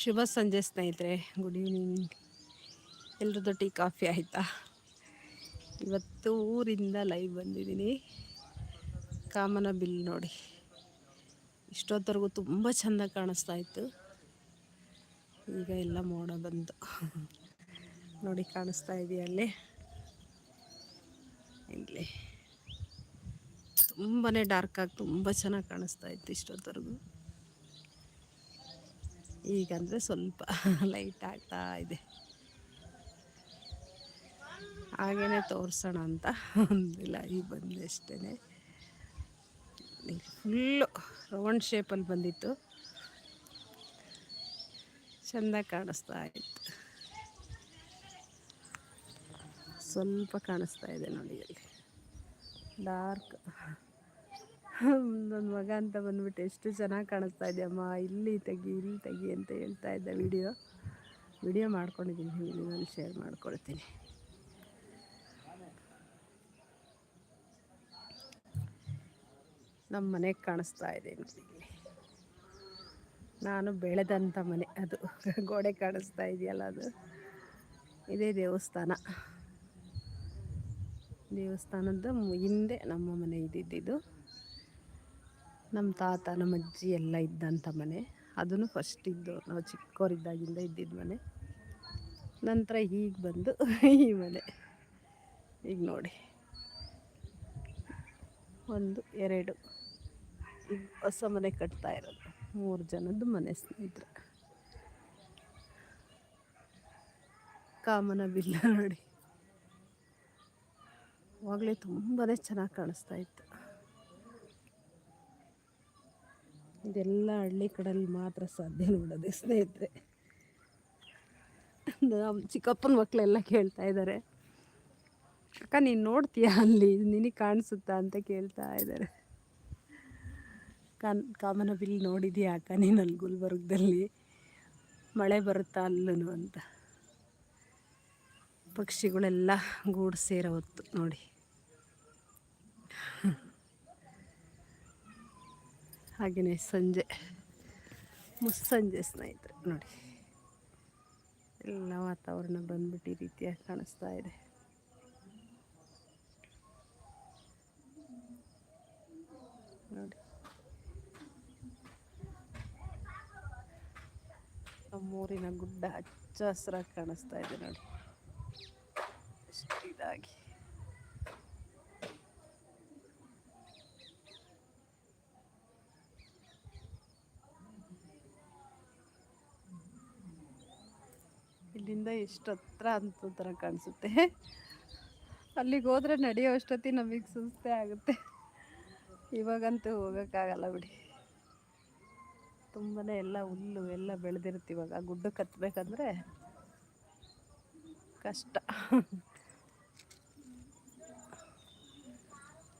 ಶುಭ ಸಂಜೆ ಸ್ನೇಹಿತರೆ, good evening. ಎಲ್ರದ್ದು ಟೀ ಕಾಫಿ ಆಯಿತಾ? ಇವತ್ತು ಊರಿಂದ ಲೈವ್ ಬಂದಿದ್ದೀನಿ. ಕಾಮನ ಬಿಲ್ ನೋಡಿ. ಇಷ್ಟೊತ್ತರೆಗೂ ತುಂಬ ಚೆಂದ ಕಾಣಿಸ್ತಾ ಇತ್ತು. ಈಗ ಎಲ್ಲ ಮೋಡ ಬಂತು. ನೋಡಿ, ಕಾಣಿಸ್ತಾ ಇದೆಯಲ್ಲಿ ಇಲ್ಲಿ. ತುಂಬಾ ಡಾರ್ಕ್ ಆಗಿ ತುಂಬ ಚೆನ್ನಾಗಿ ಕಾಣಿಸ್ತಾ ಇತ್ತು ಇಷ್ಟೊತ್ತರೆಗೂ ಈಗಂದರೆ ಸ್ವಲ್ಪ ಲೈಟ್ ಆಗ್ತಾ ಇದೆ. ಹಾಗೇ ತೋರಿಸೋಣ ಅಂತ ಒಂದಿಲ್ಲ ಈಗ ಬಂದೆ ಅಷ್ಟೇ ಫುಲ್ಲು ರೌಂಡ್ ಶೇಪಲ್ಲಿ ಬಂದಿತ್ತು. ಚೆಂದ ಕಾಣಿಸ್ತಾ ಇತ್ತು. ಸ್ವಲ್ಪ ಕಾಣಿಸ್ತಾ ಇದೆ ನೋಡಿ ಅಲ್ಲಿ ಡಾರ್ಕ್ ನನ್ನ ಮಗ ಅಂತ ಬಂದ್ಬಿಟ್ಟು ಎಷ್ಟು ಚೆನ್ನಾಗಿ ಕಾಣಿಸ್ತಾ ಇದೆಯಮ್ಮ ಇಲ್ಲಿ ತೆಗಿ ಇಲ್ಲಿ ತೆಗಿ ಅಂತ ಹೇಳ್ತಾ ಇದ್ದ ವಿಡಿಯೋ ವಿಡಿಯೋ ಮಾಡ್ಕೊಂಡಿದ್ದೀನಿ. ನಾನು ಶೇರ್ ಮಾಡ್ಕೊಳ್ತೀನಿ ನಮ್ಮ ಮನೆಗೆ ಕಾಣಿಸ್ತಾ ಇದೆ ಇಲ್ಲಿ. ನಾನು ಬೆಳೆದಂಥ ಮನೆ ಅದು. ಗೋಡೆ ಕಾಣಿಸ್ತಾ ಇದೆಯಲ್ಲ ಅದು. ಇದೇ ದೇವಸ್ಥಾನ. ದೇವಸ್ಥಾನದ ಹಿಂದೆ ನಮ್ಮ ಮನೆ ಇದ್ದಿದ್ದು ನಮ್ಮ ತಾತ ನಮ್ಮ ಅಜ್ಜಿ ಎಲ್ಲ ಇದ್ದಂಥ ಮನೆ. ಅದನ್ನು ಫಸ್ಟ್ ಇದ್ದು, ನಾವು ಚಿಕ್ಕವರಿದ್ದಾಗಿಂದ ಇದ್ದಿದ್ದ ಮನೆ. ನಂತರ ಈಗ ಬಂದು ಈ ಮನೆ. ಈಗ ನೋಡಿ. ಒಂದು, ಎರಡು. ಈಗ ಹೊಸ ಮನೆ ಕಟ್ತಾ ಇರೋದು. ಮೂರು ಜನದ್ದು ಮನೆ ಸ್ನೇಹಿತರು. ಕಾಮನ ಬಿಲ್ಲ ನೋಡಿ. ಅವಾಗಲೇ ತುಂಬಾ ಚೆನ್ನಾಗಿ ಕಾಣಿಸ್ತಾ ಇತ್ತು. ಇದೆಲ್ಲ ಹಳ್ಳಿ ಕಡಲ್ಲಿ ಮಾತ್ರ ಸಾಧ್ಯ ನೋಡೋದು ಸ್ನೇಹಿತರೆ. ನಮ್ಮ ಚಿಕ್ಕಪ್ಪನ ಮಕ್ಕಳೆಲ್ಲ ಕೇಳ್ತಾ ಇದ್ದಾರೆ. ಅಕ್ಕ, ನೀನು ನೋಡ್ತೀಯಾ ಅಲ್ಲಿ? ನಿನಗೆ ಕಾಣಿಸುತ್ತಾ ಅಂತ ಕೇಳ್ತಾ ಇದ್ದಾರೆ. ಕಾನ್, ಕಾಮನ ಬಿಲ್ ನೋಡಿದ್ಯಾ ಅಕ್ಕ ನೀನು ಅಲ್ಲಿ ಗುಲ್ಬರ್ಗದಲ್ಲಿ? ಮಳೆ ಬರುತ್ತಾ ಅಲ್ಲೂ ಅಂತ. ಪಕ್ಷಿಗಳೆಲ್ಲ ಗೂಡು ಸೇರೋ ಹೊತ್ತು ನೋಡಿ. ಹಾಗೆಯೇ ಸಂಜೆ. ಮುಸ್ಸಂಜೆ ಸ್ನೇಹಿತರೆ, ನೋಡಿ. ಎಲ್ಲ ವಾತಾವರಣ ಬಂದ್ಬಿಟ್ಟು ಈ ರೀತಿಯಾಗಿ ಕಾಣಿಸ್ತಾ ಇದೆ. ನೋಡಿ. ನಮ್ಮೂರಿನ ಗುಡ್ಡ ಹಚ್ಚ ಹಸಿರಾಗಿ ಕಾಣಿಸ್ತಾ ಇದೆ ನೋಡಿ. ಇದಾಗಿ. ಇಲ್ಲಿಂದ ಇಷ್ಟು ಅಂತ ಥರ ಕಾಣಿಸುತ್ತೆ. ಅಲ್ಲಿಗೆ ಹೋದ್ರೆ ನಡೆಯೋ ಅಷ್ಟೊತ್ತಿ ನಮಗೆ ಸುಸ್ತೇ ಆಗುತ್ತೆ. ಇವಾಗಂತೂ ಹೋಗೋಕ್ಕಾಗಲ್ಲ ಬಿಡಿ. ತುಂಬಾ ಎಲ್ಲ ಹುಲ್ಲು ಎಲ್ಲ ಬೆಳೆದಿರುತ್ತೆ ಇವಾಗ. ಗುಡ್ಡ ಕತ್ತಬೇಕಂದ್ರೆ ಕಷ್ಟ.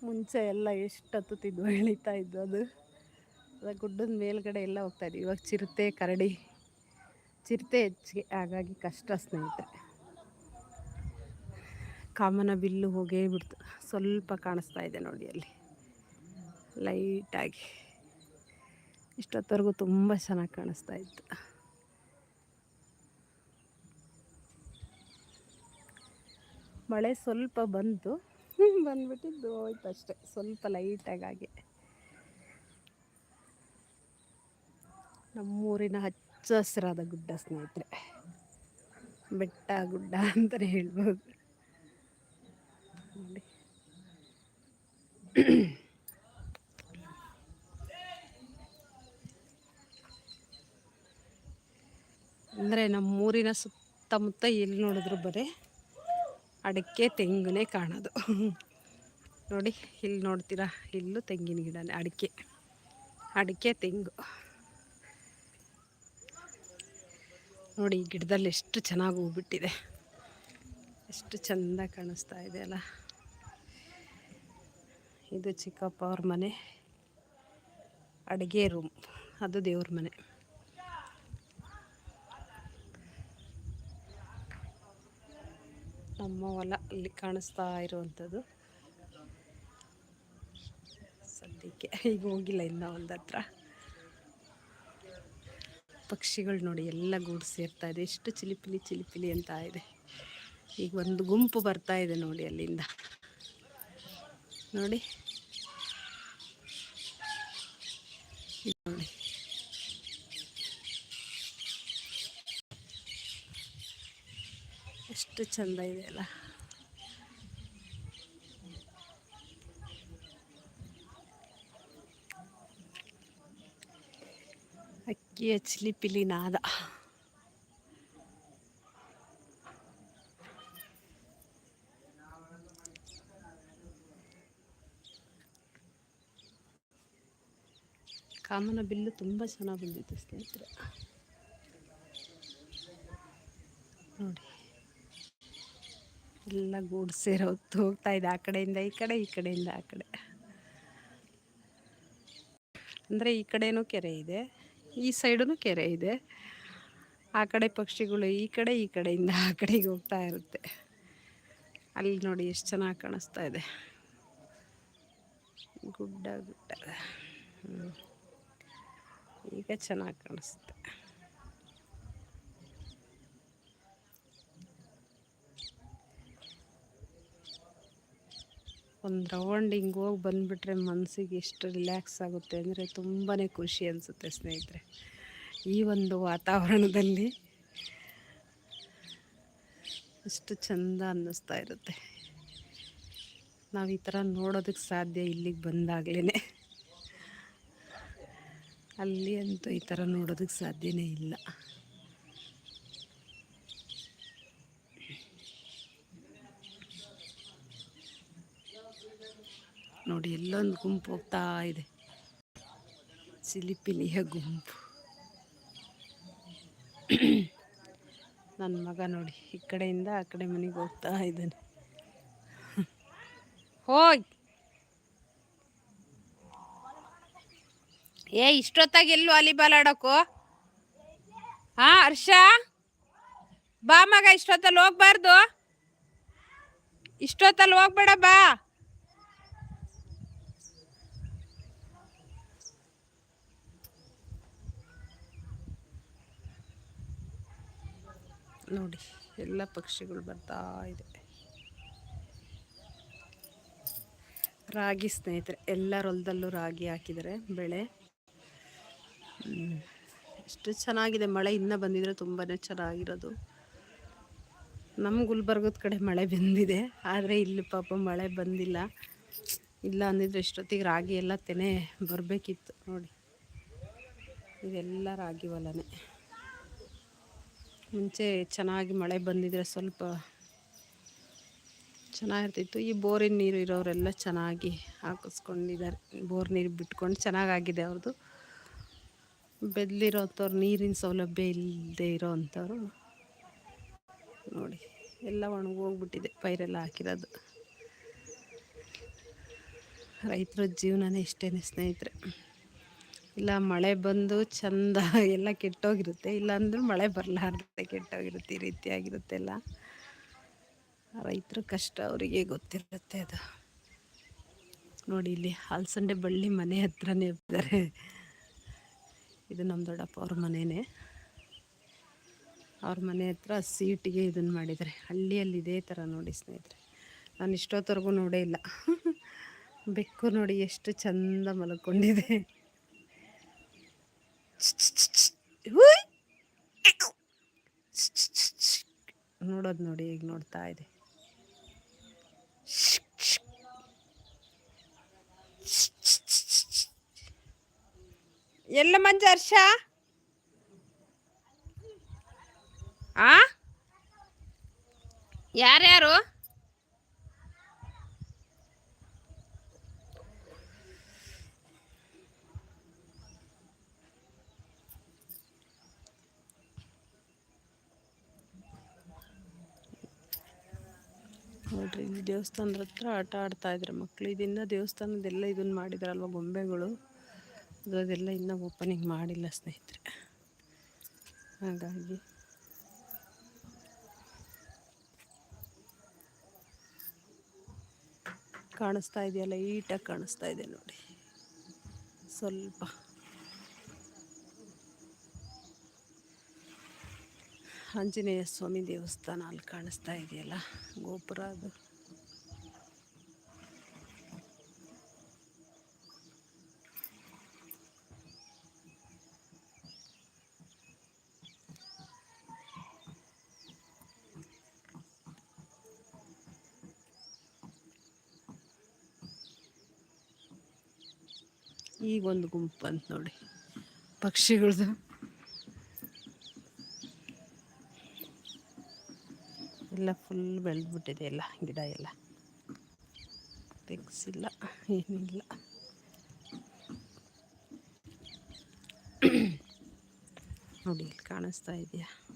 ಮುಂಚೆ ಎಲ್ಲ ಎಷ್ಟು ಹತ್ತುತ್ತಿದ್ವು ಎಳಿತಾ ಇದ್ದು ಅದು. ಗುಡ್ಡದ ಮೇಲ್ಗಡೆ ಎಲ್ಲ ಹೋಗ್ತಾಯಿದ್ವಿ ಇವಾಗ ಚಿರತೆ, ಕರಡಿ ಚಿರತೆ ಹೆಚ್ಚಿಗೆ, ಹಾಗಾಗಿ ಕಷ್ಟ ಸ್ನೇಹಿತರೆ. ಕಾಮನ ಬಿಲ್ಲು ಹೋಗೇ ಬಿಡ್ತು. ಸ್ವಲ್ಪ ಕಾಣಿಸ್ತಾ ಇದೆ ನೋಡಿ ಅಲ್ಲಿ. ಲೈಟಾಗಿ. ಇಷ್ಟೊತ್ತವರೆಗೂ ತುಂಬ ಚೆನ್ನಾಗಿ ಕಾಣಿಸ್ತಾ ಇತ್ತು. ಮಳೆ ಸ್ವಲ್ಪ ಬಂತು. ಬಂದ್ಬಿಟ್ಟಿದ್ದು ಹೋಯ್ತು ಅಷ್ಟೆ. ಸ್ವಲ್ಪ ಲೈಟಾಗಿ ಹಾಗೆ. ನಮ್ಮೂರಿನ ಹಚ್ಚ ಹಚ್ಚ ಹಸಿರಾದ ಗುಡ್ಡ ಸ್ನೇಹಿತರೆ. ಬೆಟ್ಟ, ಗುಡ್ಡ ಅಂತಲೇ ಹೇಳ್ಬೋದು. ಅಂದರೆ ನಮ್ಮೂರಿನ ಸುತ್ತಮುತ್ತ ಎಲ್ಲಿ ನೋಡಿದ್ರು ಬರೀ ಅಡಿಕೆ ತೆಂಗನೇ ಕಾಣೋದು. ನೋಡಿ ಇಲ್ಲಿ ನೋಡ್ತೀರಾ? ಇಲ್ಲೂ ತೆಂಗಿನ ಗಿಡನೇ ಅಡಿಕೆ. ಅಡಿಕೆ ತೆಂಗು. ನೋಡಿ ಈ ಗಿಡದಲ್ಲಿ ಎಷ್ಟು ಚೆನ್ನಾಗಿ ಹೂಬಿಟ್ಟಿದೆ. ಎಷ್ಟು ಚೆಂದ ಕಾಣಿಸ್ತಾ ಇದೆ ಅಲ್ಲ. ಇದು ಚಿಕ್ಕಪ್ಪ ಅವ್ರ ಮನೆ. ಅಡುಗೆ ರೂಮ್. ಅದು ದೇವ್ರ ಮನೆ. ನಮ್ಮ ಹೊಲ ಇಲ್ಲಿ ಕಾಣಿಸ್ತಾ ಇರುವಂಥದ್ದು. ಸದ್ಯಕ್ಕೆ ಈಗ ಹೋಗಿಲ್ಲ ಇನ್ನೂ ಒಂದತ್ರ ಪಕ್ಷಿಗಳು ನೋಡಿ ಎಲ್ಲ ಗೂಡು ಸೇರ್ತಾ ಇದೆ. ಎಷ್ಟು ಚಿಲಿಪಿಲಿ ಚಿಲಿಪಿಲಿ ಅಂತ ಇದೆ. ಈಗ ಒಂದು ಗುಂಪು ಬರ್ತಾ ಇದೆ ನೋಡಿ ಅಲ್ಲಿಂದ. ನೋಡಿ. ನೋಡಿ. ಎಷ್ಟು ಚಂದ ಇದೆ ಅಲ್ಲ. ಅಕ್ಕಿಯ ಪಿಲಿನಾದ ನಾದ ಕಾಮನ ಬಿಲ್ಲು ತುಂಬ ಚೆನ್ನಾಗಿ ಬಂದಿತ್ತು ಸ್ನೇಹಿತರೆ. ನೋಡಿ. ಎಲ್ಲ ಗೂಡು ಸೇರೋ ಹೋಗ್ತಾ ಇದೆ ಆ ಕಡೆಯಿಂದ, ಈ ಕಡೆ, ಈ ಕಡೆಯಿಂದ, ಆ ಕಡೆ. ಅಂದರೆ ಈ ಕಡೆಯೂ ಕೆರೆ ಇದೆ. ಈ ಸೈಡೂ ಕೆರೆ ಇದೆ. ಆ ಕಡೆ ಪಕ್ಷಿಗಳು ಈ ಕಡೆ, ಈ ಕಡೆಯಿಂದ ಆ ಕಡೆಗೆ ಹೋಗ್ತಾ ಇರುತ್ತೆ. ಅಲ್ಲಿ ನೋಡಿ ಎಷ್ಟು ಚೆನ್ನಾಗಿ ಕಾಣಿಸ್ತಾ ಇದೆ. ಗುಡ್ಡ ಗುಡ್ಡ. ಈಗ ಚೆನ್ನಾಗಿ ಕಾಣಿಸುತ್ತೆ. ಒಂದು ರೌಂಡ್ ಹಿಂಗೆ ಹೋಗಿ ಬಂದುಬಿಟ್ರೆ ಮನಸ್ಸಿಗೆ ಎಷ್ಟು ರಿಲ್ಯಾಕ್ಸ್ ಆಗುತ್ತೆ ಅಂದರೆ ತುಂಬಾ ಖುಷಿ ಅನಿಸುತ್ತೆ ಸ್ನೇಹಿತರೆ. ಈ ಒಂದು ವಾತಾವರಣದಲ್ಲಿ ಅಷ್ಟು ಚಂದ ಅನ್ನಿಸ್ತಾ ಇರುತ್ತೆ. ನಾವು ಈ ಥರ ನೋಡೋದಕ್ಕೆ ಸಾಧ್ಯ ಇಲ್ಲಿಗೆ ಬಂದಾಗಲೇ ಅಲ್ಲಿ ಅಂತೂ ಈ ಥರ ನೋಡೋದಕ್ಕೆ ಸಾಧ್ಯವೇ ಇಲ್ಲ. ನೋಡಿ, ಎಲ್ಲೊಂದು ಗುಂಪು ಹೋಗ್ತಾ ಇದೆ. ಸಿಲಿಪಿಲಿಯ ಗುಂಪು. ನನ್ನ ಮಗ ನೋಡಿ, ಈ ಕಡೆಯಿಂದ ಆ ಕಡೆ ಮನೆಗೆ ಹೋಗ್ತಾ ಇದ್ದಾನೆ. ಹೋಗಿ ಏ, ಇಷ್ಟೊತ್ತಾಗಿ ಎಲ್ಲೂ ವಾಲಿಬಾಲ್ ಆಡೋಕು? ಹಾ ಹರ್ಷ? ಬಾ ಮಗ, ಇಷ್ಟೊತ್ತಲ್ಲಿ ಹೋಗ್ಬಾರ್ದು. ಇಷ್ಟೊತ್ತಲ್ಲಿ ಹೋಗ್ಬೇಡ, ಬಾ. ನೋಡಿ, ಎಲ್ಲ ಪಕ್ಷಿಗಳು ಬರ್ತಾ ಇದೆ. ರಾಗಿ ಸ್ನೇಹಿತರೆ, ಎಲ್ಲರ ಹೊಲದಲ್ಲೂ ರಾಗಿ ಹಾಕಿದರೆ ಬೆಳೆ. ಎಷ್ಟು ಚೆನ್ನಾಗಿದೆ ಮಳೆ. ಇನ್ನೂ ಬಂದಿದ್ರೆ ತುಂಬಾ ಚೆನ್ನಾಗಿರೋದು. ನಮ್ಮ ಗುಲ್ಬರ್ಗದ ಕಡೆ ಮಳೆ ಬಂದಿದೆ, ಆದರೆ ಇಲ್ಲಿ ಪಾಪ ಮಳೆ ಬಂದಿಲ್ಲ. ಇಲ್ಲ ಅಂದಿದ್ರೆ ಇಷ್ಟೊತ್ತಿಗೆ ರಾಗಿ ಎಲ್ಲ ತೆನೆ ಬರಬೇಕಿತ್ತು ನೋಡಿ. ಇದೆಲ್ಲ ರಾಗಿ ಹೊಲನೇ. ಮುಂಚೆ ಚೆನ್ನಾಗಿ ಮಳೆ ಬಂದಿದ್ರೆ ಸ್ವಲ್ಪ ಚೆನ್ನಾಗಿರ್ತಿತ್ತು. ಈ ಬೋರಿನ ನೀರು ಇರೋರೆಲ್ಲ ಚೆನ್ನಾಗಿ ಹಾಕಿಸ್ಕೊಂಡಿದ್ದಾರೆ. ಬೋರ್ ನೀರು ಬಿಟ್ಕೊಂಡು ಚೆನ್ನಾಗಾಗಿದೆ ಅವ್ರದ್ದು. ಬೆದ್ಲಿರೋಂಥವ್ರು ನೀರಿನ ಸೌಲಭ್ಯ ಇಲ್ಲದೆ ಇರೋ ಅಂಥವ್ರು ನೋಡಿ, ಎಲ್ಲ ಒಣಗೋಗ್ಬಿಟ್ಟಿದೆ ಪೈರೆಲ್ಲ ಹಾಕಿರೋದು. ರೈತರ ಜೀವನನೇ ಇಷ್ಟೇ ಸ್ನೇಹಿತರೆ. ಇಲ್ಲ ಮಳೆ ಬಂದು ಚಂದ ಎಲ್ಲ ಕೆಟ್ಟೋಗಿರುತ್ತೆ. ಇಲ್ಲ ಅಂದ್ರೆ ಮಳೆ ಬರಲಾರ್ದೆ ಕೆಟ್ಟೋಗಿರುತ್ತೆ ಈ ರೀತಿಯಾಗಿರುತ್ತೆ ಎಲ್ಲ. ರೈತರ ಕಷ್ಟ ಅವರಿಗೆ ಗೊತ್ತಿರುತ್ತೆ ಅದು. ನೋಡಿ ಇಲ್ಲಿ ಹಾಲ್ಸಂಡೆ ಬಳ್ಳಿ ಮನೆ ಹತ್ರನೇ ಇದ್ದಾರೆ. ಇದು ನಮ್ಮ ದೊಡ್ಡಪ್ಪ ಅವ್ರ ಮನೆಯೇ ಅವ್ರ ಮನೆ ಹತ್ರ ಸೀಟಿಗೆ ಇದನ್ನು ಮಾಡಿದ್ದಾರೆ. ಹಳ್ಳಿಯಲ್ಲಿ ಇದೇ ಥರ ನೋಡಿ ಸ್ನೇಹಿತರೆ. ನಾನು ಇಷ್ಟೊತ್ತವರೆಗೂ ನೋಡೇ ಇಲ್ಲ. ಬೆಕ್ಕು ನೋಡಿ ಎಷ್ಟು ಚಂದ ಮಲ್ಕೊಂಡಿದೆ! ನೋಡೋದು ನೋಡಿ ಈಗ ನೋಡ್ತಾ ಇದೆ. ಎಲ್ಲ ಮಂಜ ಹರ್ಷ? ಆ? ಯಾರ್ಯಾರು ನೋಡ್ರಿ ಇಲ್ಲಿ ದೇವಸ್ಥಾನದ ಹತ್ರ ಆಟ ಆಡ್ತಾ ಇದ್ರೆ ಮಕ್ಕಳು ಇದನ್ನ ದೇವಸ್ಥಾನದೆಲ್ಲ ಇದನ್ನ ಮಾಡಿದ್ರಲ್ವ ಗೊಂಬೆಗಳು? ಅದು ಅದೆಲ್ಲ ಇನ್ನೂ ಓಪನಿಂಗ್ ಮಾಡಿಲ್ಲ ಸ್ನೇಹಿತರೆ. ಹಾಗಾಗಿ ಕಾಣಿಸ್ತಾ ಇದೆಯಲ್ಲ ಈಟಾಗಿ ಕಾಣಿಸ್ತಾ ಇದೆ ನೋಡಿ. ಸ್ವಲ್ಪ. ಆಂಜನೇಯ ಸ್ವಾಮಿ ದೇವಸ್ಥಾನ ಅಲ್ಲಿ ಕಾಣಿಸ್ತಾ ಇದೆಯಲ್ಲ? ಗೋಪುರ ಅದು. ಈಗ ಒಂದು ಗುಂಪು ಅಂತ ನೋಡಿ. ಪಕ್ಷಿಗಳದು. ಎಲ್ಲ ಫುಲ್ ಬೆಳೆದ್ಬಿಟ್ಟಿದೆ ಎಲ್ಲ ಗಿಡ ಎಲ್ಲ. ಇಲ್ಲ ಏನಿಲ್ಲ. ನೋಡಿ ಇಲ್ಲಿ ಕಾಣಿಸ್ತಾ ಇದೆಯಾ?